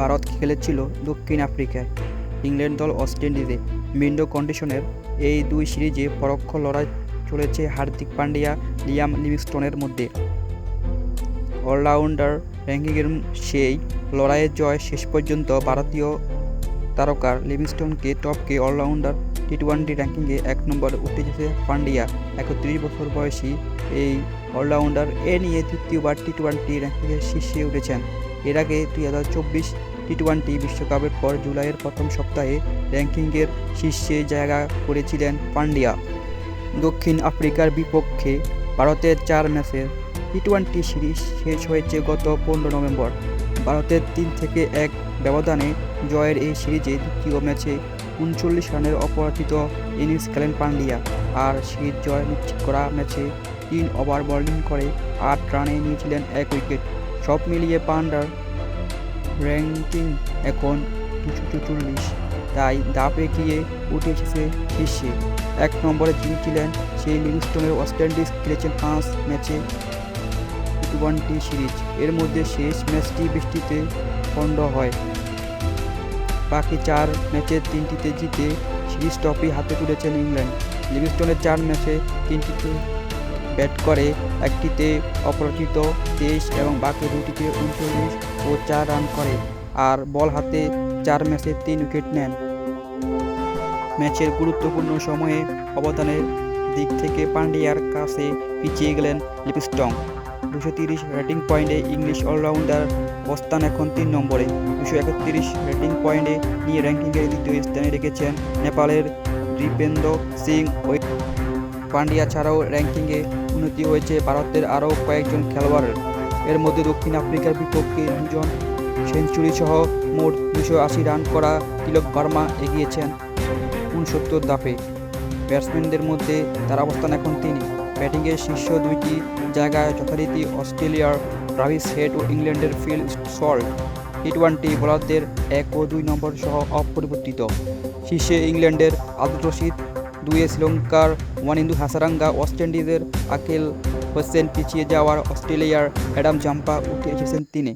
ভারত খেলেছিল দক্ষিণ আফ্রিকায়। ইংল্যান্ড দল ওয়েস্ট ইন্ডিজে মিন্ডো কন্ডিশনের এই দুই সিরিজে পরোক্ষ লড়াই চলেছে হার্দিক পান্ডিয়া, লিয়াম লিভিংস্টোনের মধ্যে। অলরাউন্ডার র্যাঙ্কিংয়ের সেই লড়াইয়ের জয় শেষ পর্যন্ত ভারতীয় তারকার লিভিংস্টোনকে টপকে অলরাউন্ডার টি টোয়েন্টি র্যাঙ্কিংয়ে এক নম্বরে উঠে এসেছে পান্ডিয়া। একত্রিশ বছর বয়সী এই অলরাউন্ডার এ নিয়ে তৃতীয়বার টি টোয়েন্টি র্যাঙ্কিংয়ের শীর্ষে উঠেছেন। এর আগে দুই হাজার চব্বিশ টি টোয়েন্টি বিশ্বকাপের পর জুলাইয়ের প্রথম সপ্তাহে র্যাঙ্কিংয়ের শীর্ষে জায়গা করেছিলেন পান্ডিয়া। দক্ষিণ আফ্রিকার বিপক্ষে ভারতের চার ম্যাচের টি টোয়েন্টি সিরিজ শেষ হয়েছে গত পনেরো নভেম্বর। ভারতের তিন থেকে এক ব্যবধানে জয়ের এই সিরিজে দ্বিতীয় ম্যাচে উনচল্লিশ রানের অপরাজিত ইনিংস খেলেন পান্ডিয়া আর সিরিজ জয় নিশ্চিত করা ম্যাচে তিন ওভার বোলিং করে আট রানে নিয়েছিলেন এক উইকেট। সব মিলিয়ে পান্ডার র্যাঙ্কিং এখন দুশো চুচল্লিশ। তাই ধাপ এগিয়ে উঠে এসেছে শীর্ষে এক নম্বরে যিনি ছিলেন, সেই লিভিংস্টোনের ওয়েস্ট ইন্ডিজ খেলেছেন পাঁচ ম্যাচে টোয়েন্টি সিরিজ। এর মধ্যে শেষ ম্যাচটি বৃষ্টিতে খণ্ড হয়। বাকি চার ম্যাচের তিনটিতে জিতে সিরিজ ট্রফি হাতে তুলেছেন ইংল্যান্ড। লিভিংস্টোনের চার ম্যাচে তিনটিতে ব্যাট করে একটিতে অপরাজিত তেইশ এবং বাকি দুটিতে উনচল্লিশ ও চার রান করে আর বল হাতে চার ম্যাচে তিন উইকেট নেন। ম্যাচের গুরুত্বপূর্ণ সময়ে অবদানের দিক থেকে পান্ডিয়ার কাছে পিছিয়ে গেলেন লিপস্টং। দুশো তিরিশ রেটিং পয়েন্টে ইংলিশ অলরাউন্ডার অবস্থান এখন তিন নম্বরে। দুশো একত্রিশ রেটিং পয়েন্টে নিয়ে র্যাঙ্কিংয়ের দ্বিতীয় স্থানে রেখেছেন নেপালের দীপেন্দ্র সিং। পান্ডিয়া ছাড়াও র্যাঙ্কিংয়ে উন্নতি হয়েছে ভারতের আরও কয়েকজন খেলোয়াড়ের এর মধ্যে দক্ষিণ আফ্রিকার বিপক্ষে দুজন সেঞ্চুরি সহ মোট দুশো আশি রান করা তিলক বার্মা এগিয়েছেন উনসত্তর দাপে ব্যাটসম্যানদের মধ্যে তার অবস্থান এখন তিনি। ব্যাটিংয়ের শীর্ষ দুইটি জায়গায় যথারীতি অস্ট্রেলিয়ার ট্রাভিস হেড ও ইংল্যান্ডের ফিল সল্ট টি টোয়েন্টি বোলারদের এক ও দুই নম্বর সহ অপরিবর্তিত। শীর্ষে ইংল্যান্ডের আব্দুল রশিদ দুইয়ে শ্রীলঙ্কার ওয়ানিন্দু হাসারাঙ্গা, ওয়েস্ট ইন্ডিজের আকেল হোসেন পিছিয়ে যাওয়ার অস্ট্রেলিয়ার অ্যাডাম জাম্পা উঠে এসেছেন তিনি।